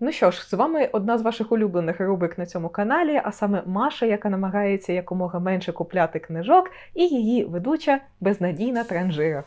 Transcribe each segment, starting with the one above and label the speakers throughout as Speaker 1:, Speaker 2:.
Speaker 1: Ну що ж, з вами одна з ваших улюблених рубрик на цьому каналі, а саме Маша, яка намагається якомога менше купляти книжок, і її ведуча безнадійна транжира.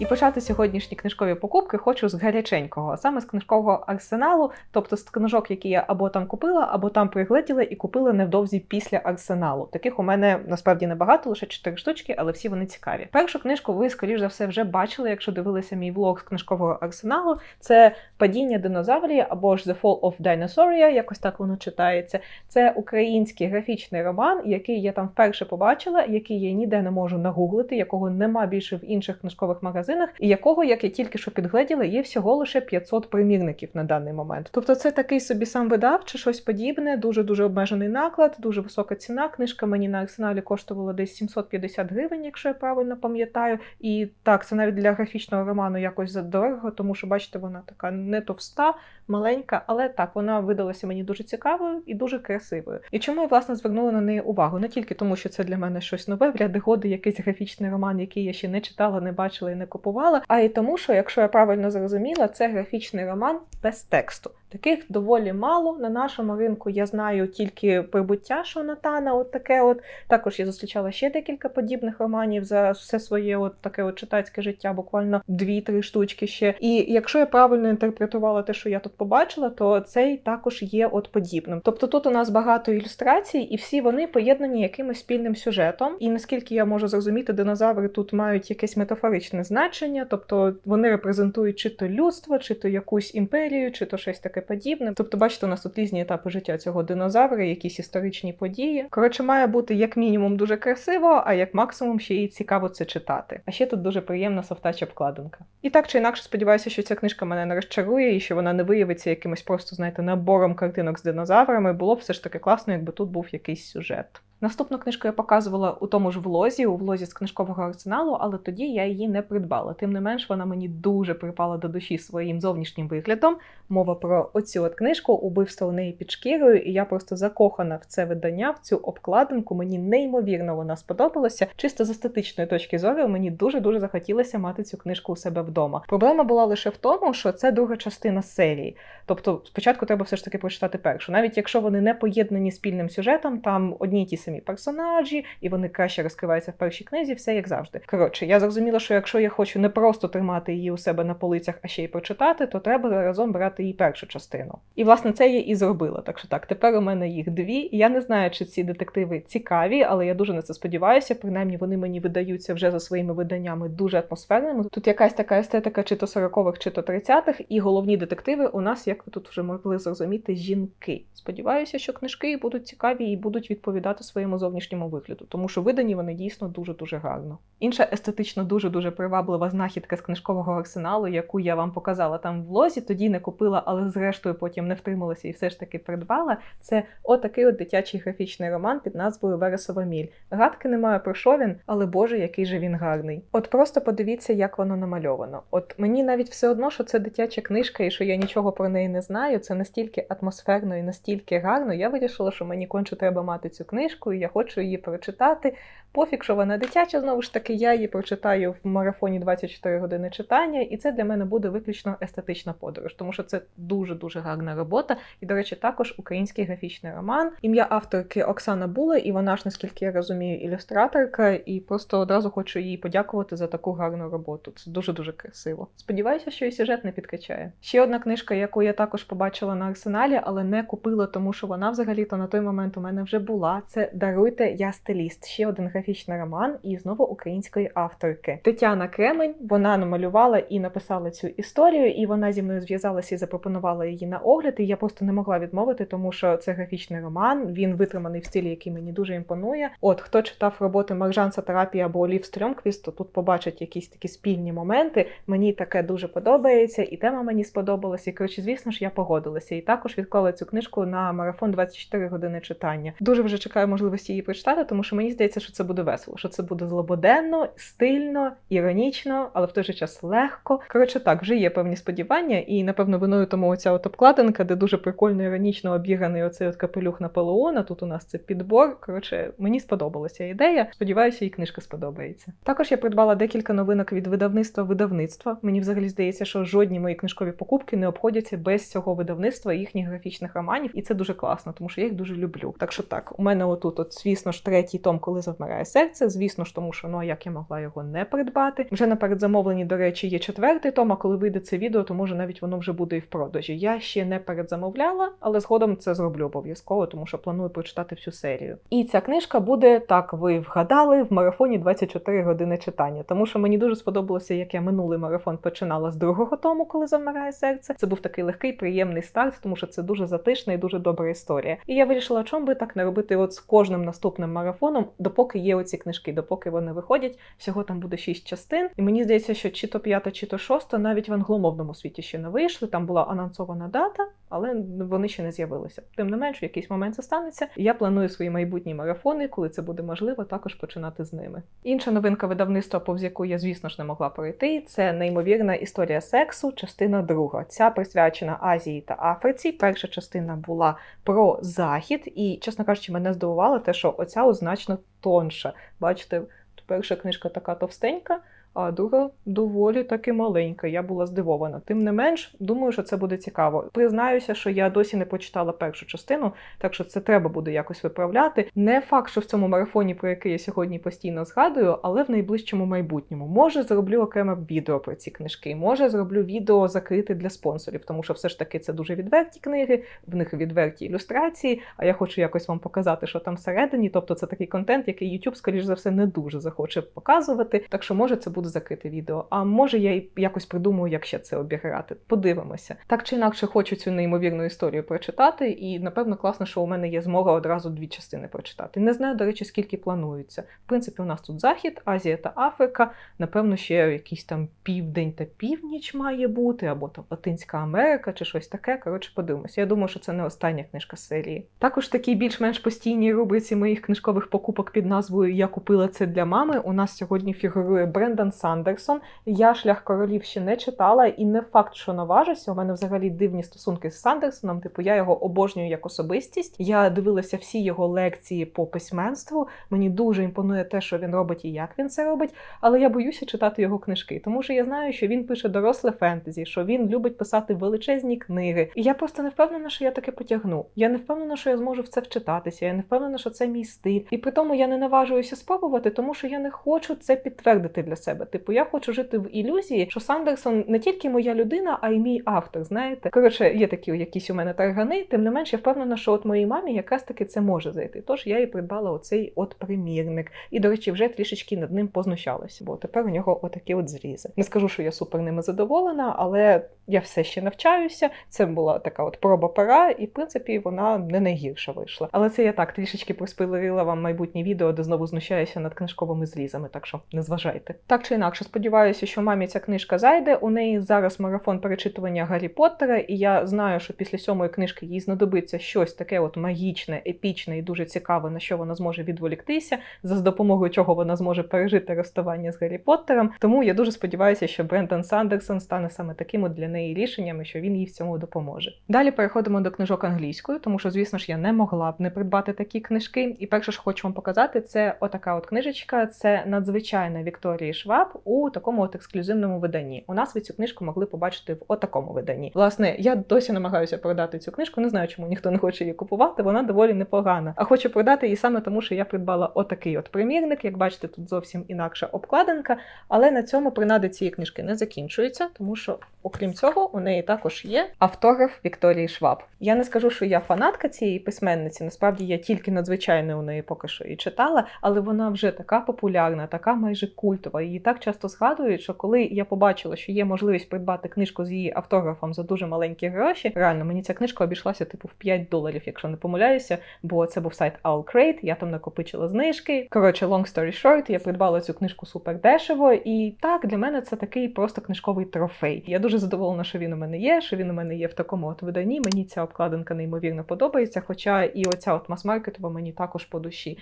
Speaker 1: І почати сьогоднішні книжкові покупки хочу з гаряченького, саме з книжкового арсеналу, тобто з книжок, які я або там купила, або там пригледіла і купила невдовзі після арсеналу. Таких у мене насправді небагато, лише 4 штучки, але всі вони цікаві. Першу книжку ви, скоріш за все, вже бачили, якщо дивилися мій влог з книжкового арсеналу. Це падіння динозаврії або ж The Fall of Dinosauria, якось так воно читається. Це український графічний роман, який я там вперше побачила, який я ніде не можу нагуглити, якого нема більше в інших книжкових магазинах, і якого, як я тільки що підгледіла, є всього лише 500 примірників на даний момент. Тобто, це такий собі сам видав чи щось подібне, дуже дуже обмежений наклад, дуже висока ціна. Книжка мені на арсеналі коштувала десь 750 гривень, якщо я правильно пам'ятаю. І так, це навіть для графічного роману якось задорого, тому що бачите, вона така не товста, маленька, але так вона видалася мені дуже цікавою і дуже красивою. І чому я власне звернула на неї увагу? Не тільки тому, що це для мене щось нове, в ряди годи якийсь графічний роман, який я ще не читала, не бачила і не купувала. А й тому, що, якщо я правильно зрозуміла, це графічний роман без тексту. Таких доволі мало на нашому ринку. Я знаю тільки прибуття Шонатана, от таке. От також я зустрічала ще декілька подібних романів за все своє от таке от читацьке життя, буквально дві-три штучки ще. І якщо я правильно інтерпретувала те, що я тут побачила, то цей також є от подібним. Тобто тут у нас багато ілюстрацій, і всі вони поєднані якимось спільним сюжетом. І наскільки я можу зрозуміти, динозаври тут мають якесь метафоричне значення, тобто вони репрезентують чи то людство, чи то якусь імперію, чи то щось таке подібне. Тобто, бачите, у нас тут різні етапи життя цього динозавра, якісь історичні події. Коротше, має бути як мінімум дуже красиво, а як максимум ще й цікаво це читати. А ще тут дуже приємна софтача обкладинка. І так чи інакше сподіваюся, що ця книжка мене не розчарує і що вона не виявиться якимось просто, знаєте, набором картинок з динозаврами. Було б все ж таки класно, якби тут був якийсь сюжет. Наступну книжку я показувала у тому ж влозі, у влозі з книжкового арсеналу, але тоді я її не придбала. Тим не менш, вона мені дуже припала до душі своїм зовнішнім виглядом. Мова про оцю от книжку Убивство у неї під шкірою, і я просто закохана в це видання, в цю обкладинку. Мені неймовірно вона сподобалася. Чисто з естетичної точки зору мені дуже дуже захотілося мати цю книжку у себе вдома. Проблема була лише в тому, що це друга частина серії. Тобто, спочатку треба все ж таки прочитати першу, навіть якщо вони не поєднані спільним сюжетом, там одні ті самі персонажі, і вони краще розкриваються в першій книзі, все як завжди. Коротше, я зрозуміла, що якщо я хочу не просто тримати її у себе на полицях, а ще й прочитати, то треба разом брати її першу частину. І власне це я і зробила. Так що так, тепер у мене їх дві. Я не знаю, чи ці детективи цікаві, але я дуже на це сподіваюся. Принаймні вони мені видаються вже за своїми виданнями дуже атмосферними. Тут якась така естетика, чи то 40-х, чи то 30-х, і головні детективи у нас, як ви тут вже могли зрозуміти, жінки. Сподіваюся, що книжки будуть цікаві і будуть відповідати своєму зовнішньому вигляду, тому що видані вони дійсно дуже дуже гарно. Інша естетично дуже дуже приваблива знахідка з книжкового арсеналу, яку я вам показала там в влозі, тоді не купила, але зрештою потім не втрималася і все ж таки придбала. Це отакий от дитячий графічний роман під назвою Вересова міль. Гадки немає про що він, але боже, який же він гарний. От просто подивіться, як воно намальовано. От мені навіть все одно, що це дитяча книжка і що я нічого про неї не знаю. Це настільки атмосферно і настільки гарно. Я вирішила, що мені конче треба мати цю книжку, і я хочу її прочитати. Пофіг, що вона дитяча, знову ж таки, я її прочитаю в марафоні 24 години читання, і це для мене буде виключно естетична подорож, тому що це дуже-дуже гарна робота. І, до речі, також український графічний роман. Ім'я авторки Оксана Була, і вона ж, наскільки я розумію, ілюстраторка, і просто одразу хочу їй подякувати за таку гарну роботу. Це дуже-дуже красиво. Сподіваюся, що і сюжет не підкачає. Ще одна книжка, яку я також побачила на арсеналі, але не купила, тому що вона взагалі-то на той момент у мене вже була. Це Даруйте, я стиліст. Ще один графічний роман і знову української авторки. Тетяна Кремень. Вона намалювала і написала цю історію, і вона зі мною зв'язалася і запропонувала її на огляд. І я просто не могла відмовити, тому що це графічний роман. Він витриманий в стилі, який мені дуже імпонує. От хто читав роботи Маржан Сатарапі або Олів Стрьомквіст, то тут побачить якісь такі спільні моменти. Мені таке дуже подобається, і тема мені сподобалася. І коротше, звісно ж, я погодилася. І також відклала цю книжку на марафон 24 години читання. Дуже вже чекаю можливості її прочитати, тому що мені здається, що це буде весело, що це буде злободенно, стильно, іронічно, але в той же час легко. Коротше, так, вже є певні сподівання, і напевно виною тому оця от обкладинка, де дуже прикольно іронічно обіганий оцей от капелюх Наполеона. Тут у нас це підбор. Коротше, мені сподобалася ідея. Сподіваюся, і книжка сподобається. Також я придбала декілька новинок від видавництва видавництва. Мені взагалі здається, що жодні мої книжкові покупки не обходяться без цього видавництва їхніх графічних романів, і це дуже класно, тому що я їх дуже люблю. Так що так, у мене отут, от, звісно ж, третій том, коли завмирає серце. Звісно ж, тому що ну а як я могла його не придбати. Вже на передзамовленні, до речі, є четвертий том. А коли вийде це відео, то може навіть воно вже буде і в продажі. Я ще не передзамовляла, але згодом це зроблю обов'язково, тому що планую прочитати всю серію. І ця книжка буде так. Ви вгадали в марафоні 24 години читання, тому що мені дуже сподобалося, як я минулий марафон починала з другого тому, коли завмирає серце. Це був такий легкий, приємний старт, тому що це дуже затишна і дуже добра історія. І я вирішила, чому би так не робити от з кожним наступним марафоном, допоки є оці книжки, допоки вони виходять. Всього там буде шість частин. І мені здається, що чи то п'ята, чи то шоста навіть в англомовному світі ще не вийшли. Там була анонсована дата, але вони ще не з'явилися. Тим не менш, в якийсь момент це станеться. І я планую свої майбутні марафони, коли це буде можливо, також починати з ними. Інша новинка видавництва, повз яку я, звісно ж, не могла пройти, це неймовірна історія сексу, частина друга. Ця присвячена Азії та Африці. Перша частина була про захід, і, чесно кажучи, мене здивувало те, що оця значно тонша. Бачите, перша книжка така товстенька. А друга доволі таки маленька. Я була здивована. Тим не менш, думаю, що це буде цікаво. Признаюся, що я досі не почитала першу частину, так що це треба буде якось виправляти. Не факт, що в цьому марафоні, про який я сьогодні постійно згадую, але в найближчому майбутньому. Може, зроблю окреме відео про ці книжки. Може, зроблю відео закрите для спонсорів, тому що все ж таки це дуже відверті книги, в них відверті ілюстрації. А я хочу якось вам показати, що там всередині. Тобто, це такий контент, який YouTube, скоріш за все, не дуже захоче показувати. Так що може це буде закрите відео. А може я й якось придумаю, як ще це обіграти. Подивимося. Так чи інакше, хочу цю неймовірну історію прочитати, і напевно класно, що у мене є змога одразу дві частини прочитати. Не знаю, до речі, скільки планується. В принципі, у нас тут Захід, Азія та Африка. Напевно, ще якийсь там південь та північ має бути, або там Латинська Америка чи щось таке. Коротше, подивимося. Я думаю, що це не остання книжка серії. Також в такій більш-менш постійній рубриці моїх книжкових покупок під назвою Я купила це для мами. У нас сьогодні фігурує Брендан Сандерсон. Я шлях королів ще не читала, і не факт, що наважуся. У мене взагалі дивні стосунки з Сандерсоном. Типу, я його обожнюю як особистість. Я дивилася всі його лекції по письменству. Мені дуже імпонує те, що він робить і як він це робить. Але я боюся читати його книжки, тому що я знаю, що він пише доросле фентезі, що він любить писати величезні книги. І я просто не впевнена, що я таке потягну. Я не впевнена, що я зможу в це вчитатися. Я не впевнена, що це мій стиль. І при тому я не наважуюся спробувати, тому що я не хочу це підтвердити для себе. Типу, я хочу жити в ілюзії, що Сандерсон не тільки моя людина, а й мій автор. Знаєте, коротше, є такі якісь у мене таргани. Тим не менш, я впевнена, що от моїй мамі якраз таки це може зайти. Тож я і придбала оцей от примірник. І, до речі, вже трішечки над ним познущалася, бо тепер у нього отакі от зрізи. Не скажу, що я супер ними задоволена, але я все ще навчаюся. Це була така от проба пера, і в принципі вона не найгірша вийшла. Але це я так трішечки проспойлерила вам майбутнє відео, де знову знущаюся над книжковими зрізами, так що не зважайте. Так чи інакше, сподіваюся, що мамі ця книжка зайде. У неї зараз марафон перечитування Гаррі Поттера, і я знаю, що після сьомої книжки їй знадобиться щось таке от магічне, епічне і дуже цікаве, на що вона зможе відволіктися, за допомогою чого вона зможе пережити розставання з Гаррі Поттером. Тому я дуже сподіваюся, що Брендан Сандерсон стане саме таким от для неї рішенням, і що він їй в цьому допоможе. Далі переходимо до книжок англійською, тому що, звісно ж, я не могла б не придбати такі книжки. І перше, що хочу вам показати, це отака от книжечка. Це надзвичайна Вікторії Шваб у такому от ексклюзивному виданні. У нас ви цю книжку могли побачити в отакому виданні. Власне, я досі намагаюся продати цю книжку. Не знаю, чому ніхто не хоче її купувати. Вона доволі непогана. А хочу продати її саме тому, що я придбала отакий от примірник. Як бачите, тут зовсім інакша обкладинка. Але на цьому принади цієї книжки не закінчуються, тому що, окрім цього, у неї також є автограф Вікторії Шваб. Я не скажу, що я фанатка цієї письменниці. Насправді я тільки надзвичайно у неї поки що і читала, але вона вже така популярна, така майже культова. Її так часто згадують, що коли я побачила, що є можливість придбати книжку з її автографом за дуже маленькі гроші, реально мені ця книжка обійшлася типу в 5 доларів, якщо не помиляюся, бо це був сайт Owlcrate, я там накопичила знижки. Коротше, long story short, я придбала цю книжку супер дешево, і так для мене це такий просто книжковий трофей. Я дуже задоволена, що він у мене є, що він у мене є в такому от виданні. Мені ця обкладинка неймовірно подобається. Хоча і оця от мас-маркетова мені також по душі.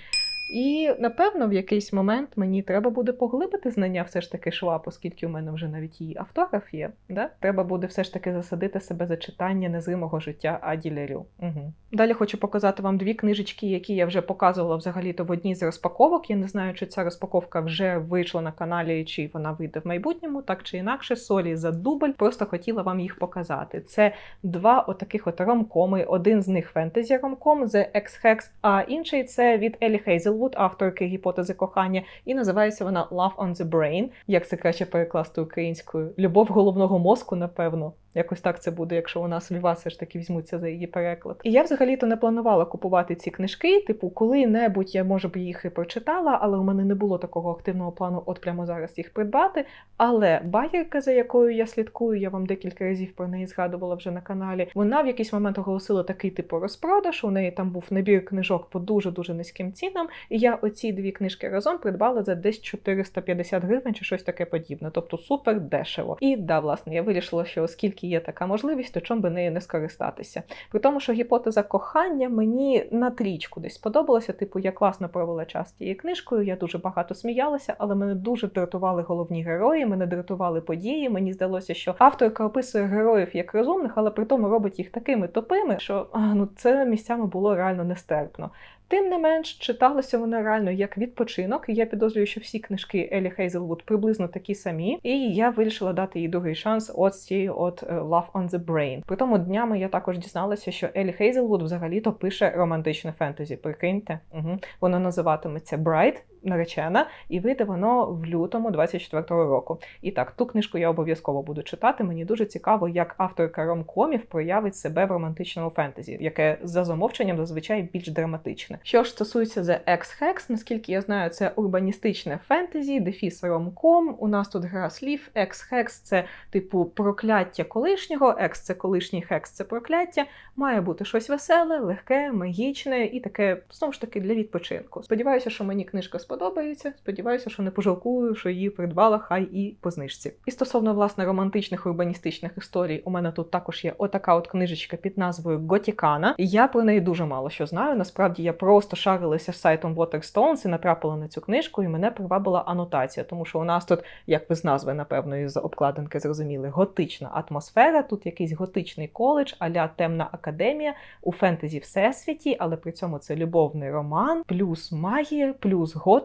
Speaker 1: І напевно в якийсь момент мені треба буде поглибити знання все ж таки шваб, оскільки у мене вже навіть її автограф є. Да? Треба буде все ж таки засадити себе за читання незримого життя Аді Лерю. Угу. Далі хочу показати вам дві книжечки, які я вже показувала взагалі-то в одній з розпаковок. Я не знаю, чи ця розпаковка вже вийшла на каналі, чи вона вийде в майбутньому, так чи інакше. Солі за дубль. Просто хотіла вам їх показати. Це два отаких от ромкоми. Один з них фентезі ромком The X-Hex, а інший це від Елі Хейзелвуд, авторки гіпотези кохання, і називається вона Love on the Brain. Як це краще перекласти українською? Любов головного мозку, напевно. Якось так це буде, якщо у нас Льва все ж таки візьмуться за її переклад. І я взагалі-то не планувала купувати ці книжки. Типу, коли-небудь я може б їх і прочитала, але у мене не було такого активного плану, от прямо зараз їх придбати. Але багерка, за якою я слідкую, я вам декілька разів про неї згадувала вже на каналі. Вона в якийсь момент оголосила такий типу розпродаж. У неї там був набір книжок по дуже дуже низьким цінам. І я оці дві книжки разом придбала за десь 450 гривень чи щось таке подібне. Тобто супер дешево. І да, власне, я вирішила, що оскільки є така можливість, то чому би нею не скористатися. При тому, що гіпотеза кохання мені на трічку десь сподобалася. Типу, я класно провела час тією книжкою, я дуже багато сміялася, але мене дуже дратували головні герої, мене дратували події. Мені здалося, що авторка описує героїв як розумних, але при тому робить їх такими тупими, що а, ну це місцями було реально нестерпно. Тим не менш, читалося воно реально як відпочинок. Я підозрюю, що всі книжки Елі Хейзелвуд приблизно такі самі. І я вирішила дати їй другий шанс от цієї от е, Love on the Brain. При тому днями я також дізналася, що Елі Хейзелвуд взагалі-то пише романтичне фентезі. Прикиньте, угу. воно називатиметься Bright, наречена, і вийде воно в лютому 24-го року. І так, ту книжку я обов'язково буду читати. Мені дуже цікаво, як авторка ромкомів проявить себе в романтичному фентезі, яке за замовченням зазвичай більш драматичне. Що ж стосується The X-Hex, наскільки я знаю, це урбаністичне фентезі, дефіс ромком. У нас тут гра слів. X-Hex – це типу прокляття колишнього, X – це колишній хекс, це прокляття. Має бути щось веселе, легке, магічне і таке знову ж таки для відпочинку. Сподіваюся, що мені книжка сподобається. Сподіваюся, що не пожалкую, що її придбала, хай і по знижці. І стосовно власне романтичних урбаністичних історій, у мене тут також є отака от книжечка під назвою Готікана. Я про неї дуже мало що знаю. Насправді я просто шарилася сайтом Waterstones і натрапила на цю книжку, і мене привабила анотація, тому що у нас тут, як ви з назви, напевно, із обкладинки зрозуміли, готична атмосфера. Тут якийсь готичний коледж, аля темна академія у фентезі всесвіті, але при цьому це любовний роман, плюс магія, плюс готика,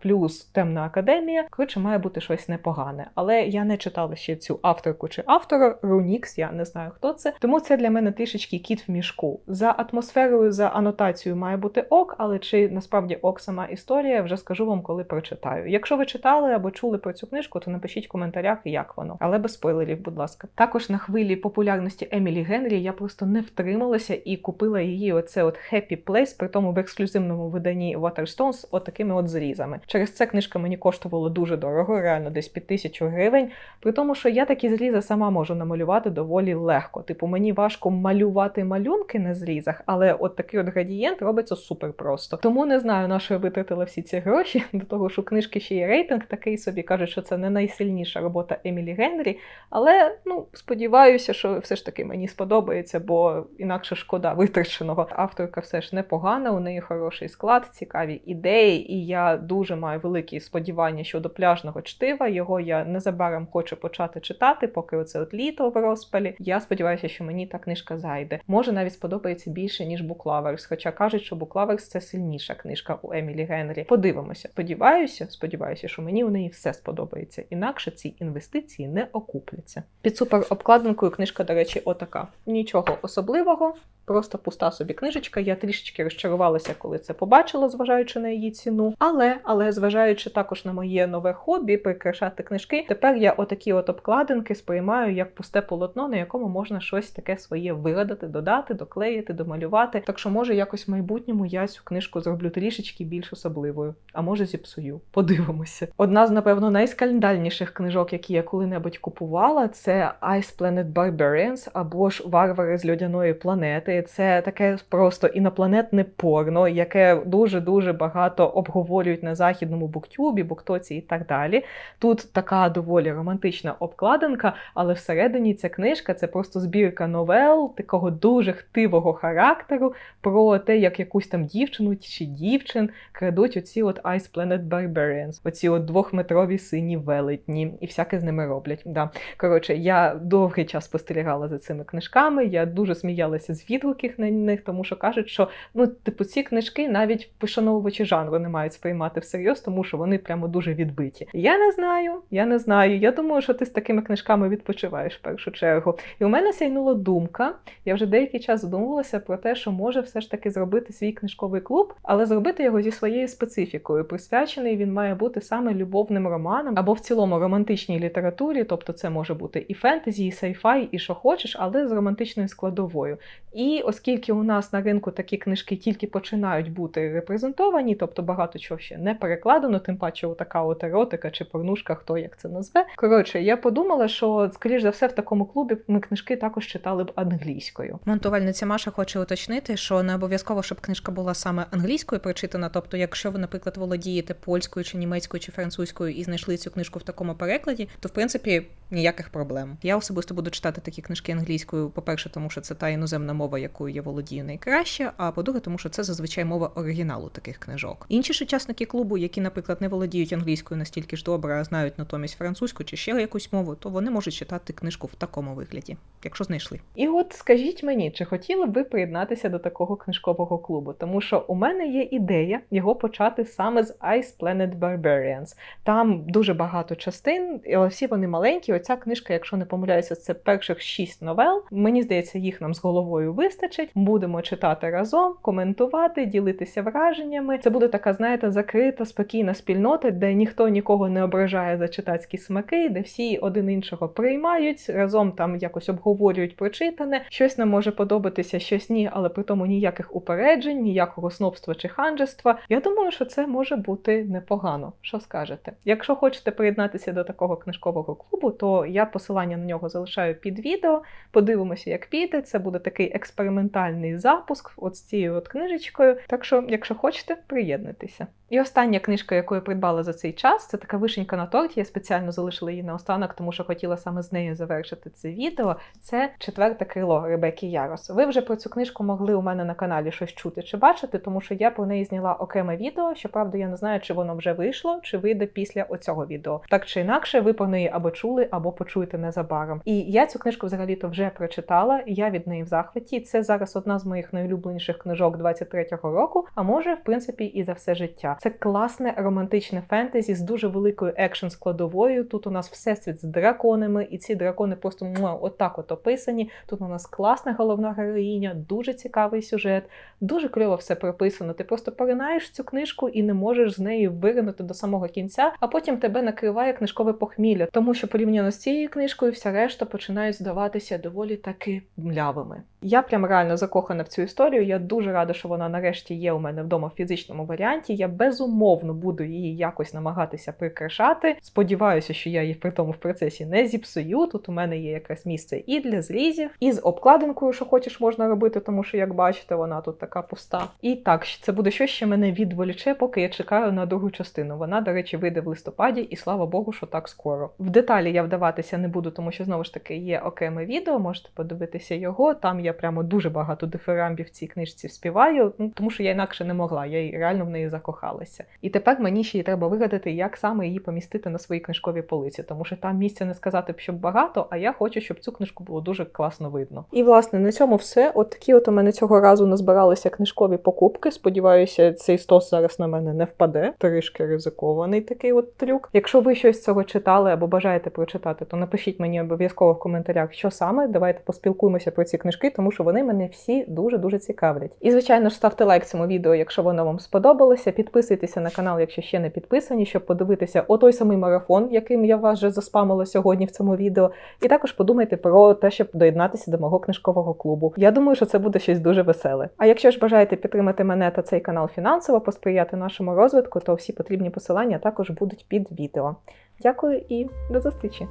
Speaker 1: плюс темна академія. Коротше, має бути щось непогане. Але я не читала ще цю авторку чи автора Рунікс, я не знаю хто це. Тому це для мене трішечки кіт в мішку. За атмосферою, за анотацією має бути ок, але чи насправді ок сама історія, вже скажу вам, коли прочитаю. Якщо ви читали або чули про цю книжку, то напишіть в коментарях, як воно. Але без спойлерів, будь ласка. Також на хвилі популярності Емілі Генрі я просто не втрималася і купила її оце от Happy Place, при тому в ексклюзивному виданні Waterstones, от такими от зрізами. Через це книжка мені коштувала дуже дорого, реально десь під тисячу гривень. При тому, що я такі зрізи сама можу намалювати доволі легко. Типу, мені важко малювати малюнки на зрізах, але от такий от градієнт робиться супер просто. Тому не знаю, на що я витратила всі ці гроші. До того, що у книжки ще є рейтинг такий собі кажуть, що це не найсильніша робота Емілі Генрі. Але ну сподіваюся, що все ж таки мені сподобається, бо інакше шкода витраченого. Авторка все ж непогана, у неї хороший склад, цікаві ідеї, і я дуже маю великі сподівання щодо пляжного чтива. Його я незабаром хочу почати читати, поки оце от літо в розпалі. Я сподіваюся, що мені та книжка зайде. Може навіть сподобається більше ніж Буклаверс, хоча кажуть, що Буклаверс це сильніша книжка у Емілі Генрі. Подивимося. Сподіваюся, сподіваюся, що мені у неї все сподобається. Інакше ці інвестиції не окупляться. Під супер обкладинкою книжка, до речі, отака. Нічого особливого. Просто пуста собі книжечка. Я трішечки розчарувалася, коли це побачила, зважаючи на її ціну. Але, але зважаючи також на моє нове хобі, прикрашати книжки, тепер я отакі от обкладинки сприймаю як пусте полотно, на якому можна щось таке своє вигадати, додати, доклеїти, домалювати. Так що, може, якось в майбутньому я цю книжку зроблю трішечки більш особливою, а може зіпсую. Подивимося. Одна з, напевно, найскандальніших книжок, які я коли-небудь купувала, це Ice Planet Barbarians або ж Варвари з льодяної планети. Це таке просто інопланетне порно, яке дуже дуже багато обговорюють на західному буктюбі, буктоці і так далі. Тут така доволі романтична обкладинка, але всередині ця книжка це просто збірка новел такого дуже хтивого характеру про те, як якусь там дівчину чи дівчин крадуть оці от Ice Planet Barbarians, оці от двохметрові сині велетні, і всяке з ними роблять. Да. Коротше, я довгий час спостерігала за цими книжками. Я дуже сміялася з відгуків на них, тому що кажуть, що ну, типу, ці книжки навіть пошановувачі жанру не мають сприймати всерйоз, тому що вони прямо дуже відбиті. Я не знаю, я не знаю. Я думаю, що ти з такими книжками відпочиваєш в першу чергу. І у мене сяйнула думка. Я вже деякий час задумувалася про те, що може все ж таки зробити свій книжковий клуб, але зробити його зі своєю специфікою. Присвячений він має бути саме любовним романом або в цілому романтичній літературі, тобто це може бути і фентезі, і сайфай, і що хочеш, але з романтичною складовою. І оскільки у нас на ринку такі книжки тільки починають бути репрезентовані, тобто багато чого ще не перекладено, тим паче така от еротика чи порнушка, хто як це назве. Коротше, я подумала, що скоріш за все в такому клубі ми книжки також читали б англійською.
Speaker 2: Монтувальниця Маша хоче уточнити, що не обов'язково, щоб книжка була саме англійською прочитана. Тобто, якщо ви, наприклад, володієте польською чи німецькою чи французькою і знайшли цю книжку в такому перекладі, то в принципі ніяких проблем. Я особисто буду читати такі книжки англійською. По-перше, тому що це та іноземна мова, якою я володію найкраще. А по-друге, тому що це зазвичай мова оригіналу таких книжок. Інші ж учасники клубу, які, наприклад, не володіють англійською настільки ж добре, а знають натомість французьку чи ще якусь мову, то вони можуть читати книжку в такому вигляді, якщо знайшли.
Speaker 1: І от скажіть мені, чи хотіли б ви приєднатися до такого книжкового клубу? Тому що у мене є ідея його почати саме з Ice Planet Barbarians. Там дуже багато частин, але всі вони маленькі. Оця книжка, якщо не помиляюся, це перших шість новел. Мені здається, їх нам з головою вистачить. Будемо читати разом, коментувати, ділитися враженнями. Це буде така, знаєте, закрита, спокійна спільнота, де ніхто нікого не ображає за читацькі смаки, де всі один іншого приймають, разом там якось обговорюють прочитане. Щось нам може подобатися, щось ні, але при тому ніяких упереджень, ніякого снобства чи ханжества. Я думаю, що це може бути непогано. Що скажете? Якщо хочете приєднатися до такого книжкового клубу, то я посилання на нього залишаю під відео. Подивимося, як піде. Це буде такий експериментальний запуск от з цією от книжечкою. Так що, якщо хочете, приєднуйтеся. І остання книжка, яку я придбала за цей час, це така вишенька на торті. Я спеціально залишила її наостанок, тому що хотіла саме з нею завершити це відео. Це четверте крило Ребекки Ярос. Ви вже про цю книжку могли у мене на каналі щось чути чи бачити, тому що я про неї зняла окреме відео. Щоправда, я не знаю, чи воно вже вийшло, чи вийде після оцього відео. Так чи інакше, ви про неї або чули, або почуєте незабаром. І я цю книжку взагалі-то вже прочитала. Я від неї в захваті. Це зараз одна з моїх найулюбленіших книжок 23-го року, а може, в принципі, і за все життя. Це класне романтичне фентезі з дуже великою екшн складовою. Тут у нас всесвіт з драконами, і ці дракони просто муа, отак от описані. Тут у нас класна головна героїня, дуже цікавий сюжет, дуже кльово все прописано. Ти просто поринаєш цю книжку і не можеш з неї виринути до самого кінця, а потім тебе накриває книжкове похмілля, тому що порівняно з цією книжкою, вся решта починають здаватися доволі таки млявими. Я прям реально закохана в цю історію. Я дуже рада, що вона нарешті є у мене вдома в фізичному варіанті. Я безумовно буду її якось намагатися прикрашати. Сподіваюся, що я її при тому в процесі не зіпсую. Тут у мене є якраз місце і для зрізів, і з обкладинкою, що хочеш, можна робити, тому що, як бачите, вона тут така пуста. І так, це буде щось, що мене відволіче, поки я чекаю на другу частину. Вона, до речі, вийде в листопаді, і слава Богу, що так скоро. В деталі я вдаватися не буду, тому що знову ж таки є окреме відео, можете подивитися його. Там я прямо дуже багато дифирамбів цій книжці співаю, ну тому що я інакше не могла, я реально в неї закохалася. І тепер мені ще й треба вигадати, як саме її помістити на своїй книжковій полиці, тому що там місця не сказати б, щоб багато, а я хочу, щоб цю книжку було дуже класно видно. І власне на цьому все. От такі от у мене цього разу назбиралися книжкові покупки. Сподіваюся, цей стос зараз на мене не впаде. Трішки ризикований такий от трюк. Якщо ви щось цього читали або бажаєте прочитати, то напишіть мені обов'язково в коментарях, що саме. Давайте поспілкуємося про ці книжки, тому що вони мене всі дуже дуже цікавлять. І звичайно ж ставте лайк цьому відео, якщо воно вам сподобалося. Підписуйтеся на канал, якщо ще не підписані, щоб подивитися отой самий марафон, яким я вас вже заспамила сьогодні в цьому відео. І також подумайте про те, щоб доєднатися до мого книжкового клубу. Я думаю, що це буде щось дуже веселе. А якщо ж бажаєте підтримати мене та цей канал фінансово, посприяти нашому розвитку, то всі потрібні посилання також будуть під відео. Дякую і до зустрічі!